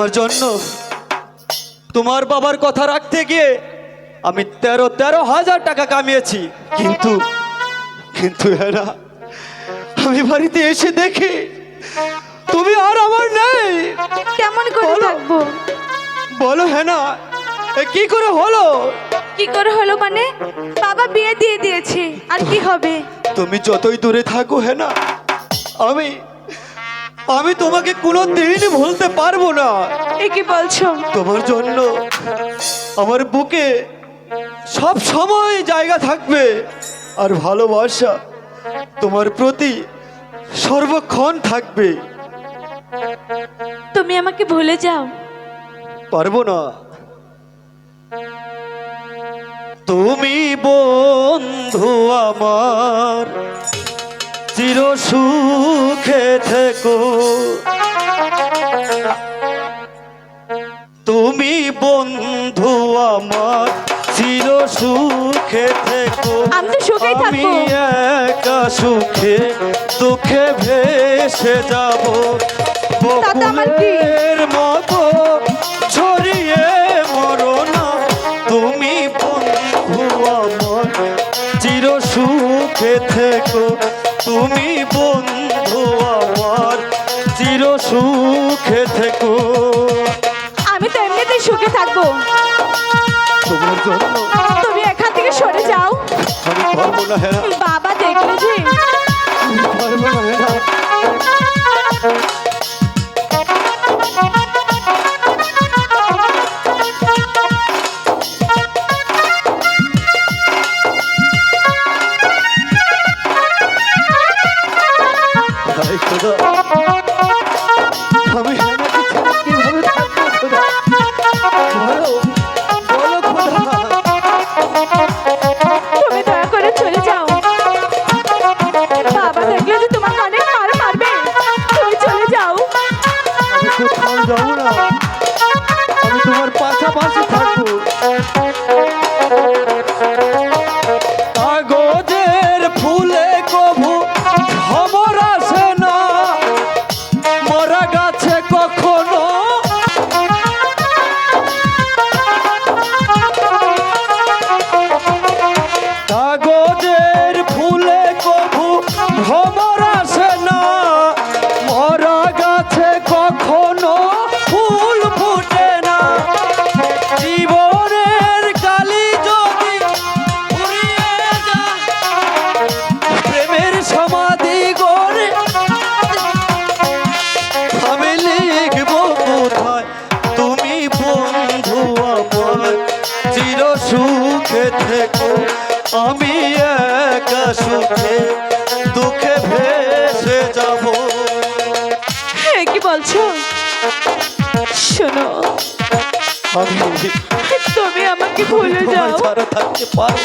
তোমার জন্য তোমার বাবার কথা রাখতে গিয়ে আমি তেরো তেরো হাজার টাকা কামিয়েছি। কিন্তু কিন্তু হেনা আমি বাড়িতে এসে দেখি তুমি আর আমার নেই। কেমন করে বলো। থাকব? বলো হেনা কি করে হলো? কি করে হলো মানে? বাবা বিয়ে দিয়ে দিয়েছে আর কি হবে? তুমি যতই দূরে থাকো হেনা আমি আমি তোমাকে কোনো দিন ভুলতে পারব না। এ কি বলছো? তোমার জন্য আমার বুকে সব সময় জায়গা থাকবে আর ভালোবাসা তোমার প্রতি সর্বক্ষণ থাকবে। তুমি আমাকে ভুলে যাও। পারব না। তুমি বন্ধু আমার। চির সুখে থেকো। তুমি বন্ধু আমার চির সুখে থেকো। আমি। একা সুখে দুঃখে ভেসে যাব? বকুলের মতো ছড়িয়ে মরো না। তুমি বন্ধু আমার চির সুখে থেকো। তুমি বন্ধু আমার চির সুখে থেকো। আমি তো এমনিতেই সুখে থাকব। তোমার জন্য। তুমি এখান থেকে সরে যাও। আমি পারব না বাবা দেখলে যে পারব না হ্যাঁ। যাব না। আমি তোমার পাশাপাশি থাকব। কাগজের ফুলে থেকো আমি একা সুখে দুঃখে ভেসে যাব। কি বলছো? শোনো আমি তুমি আমাকে ভুলে যাও। ছাড়া থাকতে পারব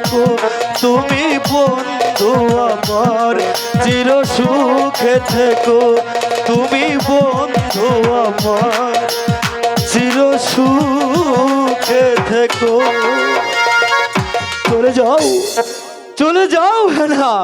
থেকো তুমি বন্ধু আমার, চির সুখে থেকো। তুমি বন্ধু আমার, চির সুখে থেকো। চলে যাও চলে যাও না